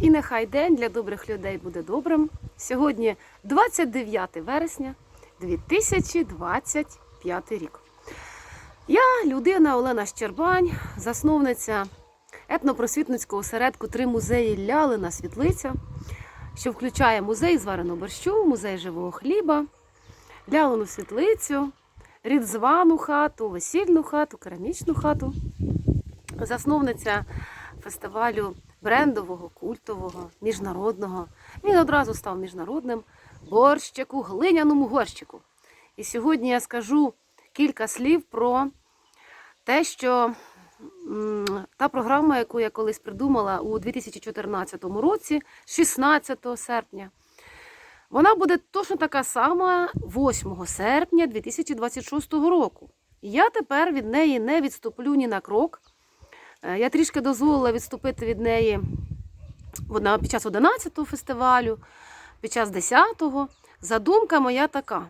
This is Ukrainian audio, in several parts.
І нехай день для добрих людей буде добрим. Сьогодні 29 вересня 2025 рік. Я людина Олена Щербань, засновниця етнопросвітницького осередку три музеї Лялина Світлиця, що включає музей звареного борщу, музей живого хліба, Лялину світлицю, рідзвану хату, весільну хату, керамічну хату. Засновниця фестивалю брендового, культового, міжнародного. Він одразу став міжнародним борщику, глиняному горщику. І сьогодні я скажу кілька слів про те, що та програма, яку я колись придумала у 2014 році, 16 серпня, вона буде точно така сама 8 серпня 2026 року. Я тепер від неї не відступлю ні на крок. Е, Я трішки дозволила відступити від неї під час 11-го фестивалю, під час 10-го. Задумка моя така: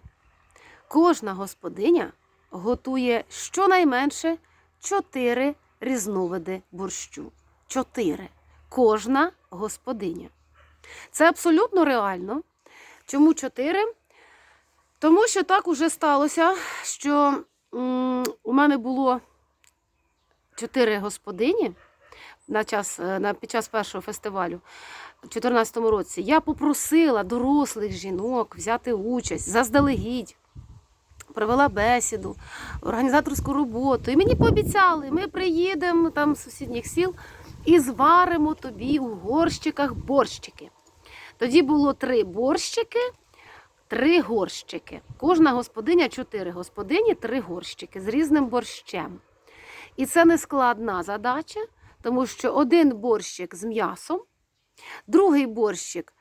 кожна господиня готує щонайменше 4 різновиди борщу. 4. Кожна господиня. Це абсолютно реально. Чому 4? Тому що так уже сталося, що у мене було чотири господині на час, е, на, під час першого фестивалю у 2014 році. Я попросила дорослих жінок взяти участь заздалегідь. Провела бесіду, організаторську роботу. І мені пообіцяли, ми приїдемо там з сусідніх сіл і зваримо тобі у горщиках борщики. Тоді було три борщики, три горщики. Кожна господиня, чотири господині, три горщики з різним борщем. І це не складна задача, тому що один борщик з м'ясом, другий борщик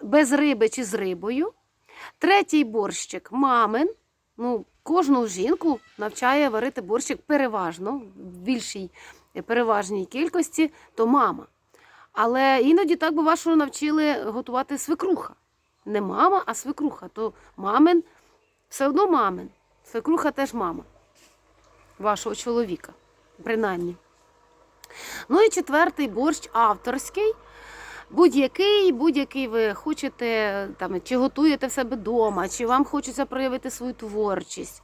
без риби чи з рибою, третій борщик мамин. Ну, кожну жінку навчає варити борщик переважно, в більшій переважній кількості, то мама. Але іноді так би вашого навчили готувати свекруха. Не мама, а свекруха. То мамин все одно мамин. Свекруха теж мама вашого чоловіка, принаймні. Ну і четвертий борщ авторський. Будь-який, будь-який ви хочете, там, чи готуєте в себе вдома, чи вам хочеться проявити свою творчість.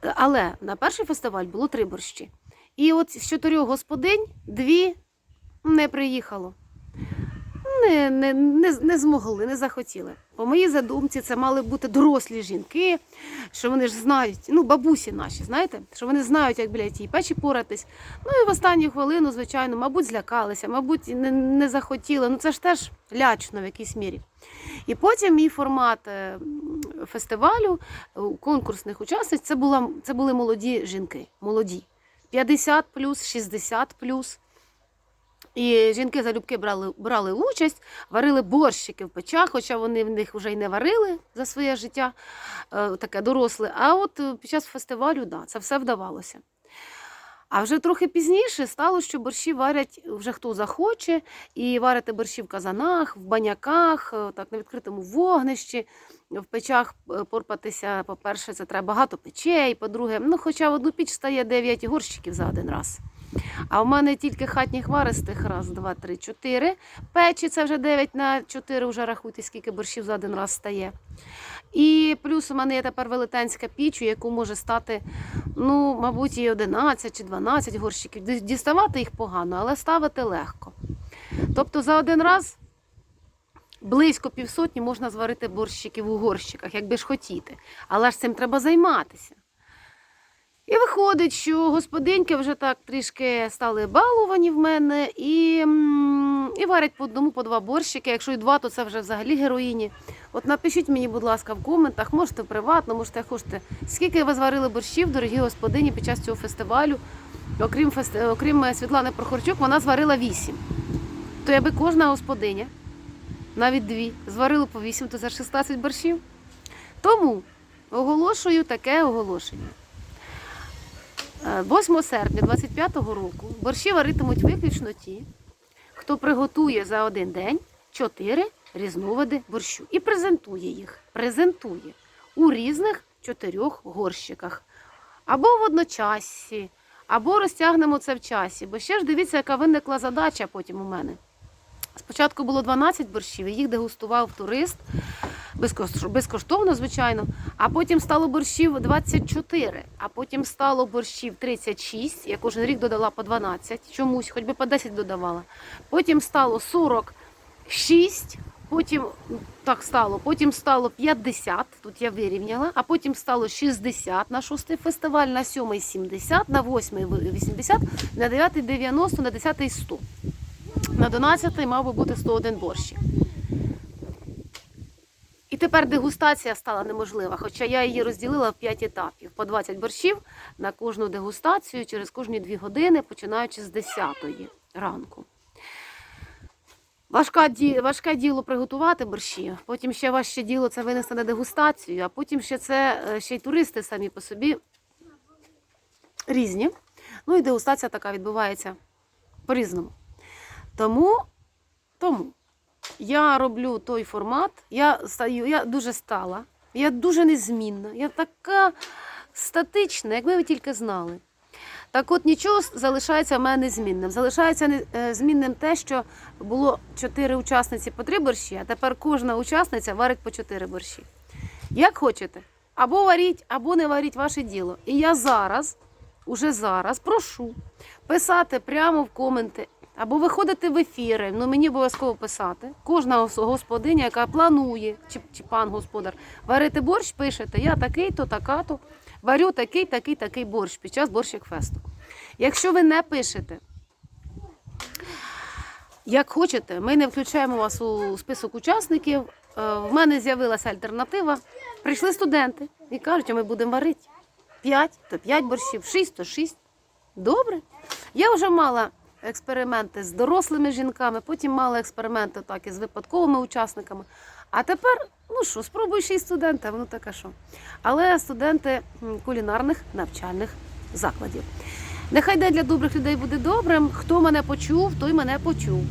Але на перший фестиваль було три борщі. І от з чотирьох господинь дві не приїхало. Не, не, не, не змогли, не захотіли. По моїй задумці, це мали бути дорослі жінки, що вони ж знають, ну, бабусі наші, знаєте, що вони знають, як біля тієї печі поратись. Ну і в останню хвилину, звичайно, мабуть, злякалися, мабуть, не, не захотіли. Ну це ж теж лячно в якійсь мірі. І потім мій формат е, фестивалю конкурсних учасниць це, була, це були молоді жінки, молоді. 50 плюс, 60 плюс. І жінки залюбки брали, брали участь, варили борщики в печах, хоча вони в них вже й не варили за своє життя, е, таке доросле. А от е, під час фестивалю, да, це все вдавалося. А вже трохи пізніше стало, що борщі варять вже хто захоче, і варити борщі в казанах, в баняках, е, так, на відкритому вогнищі. В печах порпатися, по-перше, це треба багато печей, по-друге, ну, хоча в одну піч стає 9 горщиків за один раз. А в мене тільки хатніх варистих раз, два, три, чотири. Печі це вже 9 на 4, вже рахуйте, скільки борщів за один раз стає. І плюс у мене є тепер велетенська піч, у яку може стати, ну, мабуть, і 11 чи 12 горщиків. Діставати їх погано, але ставити легко. Тобто за один раз близько півсотні можна зварити борщиків у горщиках, якби ж хотіти. Але ж цим треба займатися. І виходить, що господиньки вже так трішки стали баловані в мене і, і варять по одному, по два борщики. Якщо і два, то це вже взагалі героїні. От напишіть мені, будь ласка, в коментах, можете приватно, можете хочете. Скільки ви зварили борщів, дорогі господині, під час цього фестивалю? Окрім, фести... Окрім е, Світлани Прохорчук, вона зварила вісім. То якби кожна господиня, навіть дві, зварила по вісім, то це 16 борщів. Тому оголошую таке оголошення. Е, 8 серпня 25-го року борщі варитимуть виключно ті, хто приготує за один день 4 різновиди борщу і презентує їх. Презентує у різних чотирьох горщиках. Або в одночасі, або розтягнемо це в часі. Бо ще ж дивіться, яка виникла задача потім у мене. Спочатку було 12 борщів, і їх дегустував турист безкоштовно, звичайно. А потім стало борщів 24, а потім стало борщів 36. Я кожен рік додала по 12 чомусь, хоч би по 10 додавала. Потім стало 46, потім так стало, потім стало 50, тут я вирівняла, а потім стало 60 на шостий фестиваль, на сьомий 70, на восьмий 80, на дев'ятий 90, на десятий 100. На 12 мав би бути 101 борщик. Тепер дегустація стала неможлива, хоча я її розділила в 5 етапів. По 20 борщів на кожну дегустацію через кожні 2 години, починаючи з 10 ранку. Важка. Важке діло приготувати борщі, потім ще важче діло це винести на дегустацію, а потім ще це е, ще й туристи самі по собі різні. Ну і дегустація така відбувається по-різному. Тому, тому я роблю той формат, я стаю, я дуже стала, я дуже незмінна, я така статична, якби ви тільки знали. Так от нічого залишається в мене незмінним. Залишається е, змінним те, що було чотири учасниці по три борщі, а тепер кожна учасниця варить по чотири борщі. Як хочете, або варіть, або не варіть ваше діло. І я зараз, уже зараз прошу писати прямо в коменти, або виходити в ефіри. Ну мені обов'язково писати. Кожна господиня, яка планує, чи, чи пан господар, варити борщ, пишете, я такий-то, така-то, варю такий, такий, такий борщ під час борщик фесту. Якщо ви не пишете, як хочете, ми не включаємо вас у список учасників. Е, В мене з'явилася альтернатива. Прийшли студенти і кажуть, а ми будемо варити. 5, то 5 борщів, 6, то 6. Добре. Я вже мала експерименти з дорослими жінками, потім мали експерименти так і з випадковими учасниками. А тепер, ну що, спробуй ще й студенти, воно таке що. Але студенти кулінарних навчальних закладів. Нехай день для добрих людей буде добрим. Хто мене почув, той мене почув.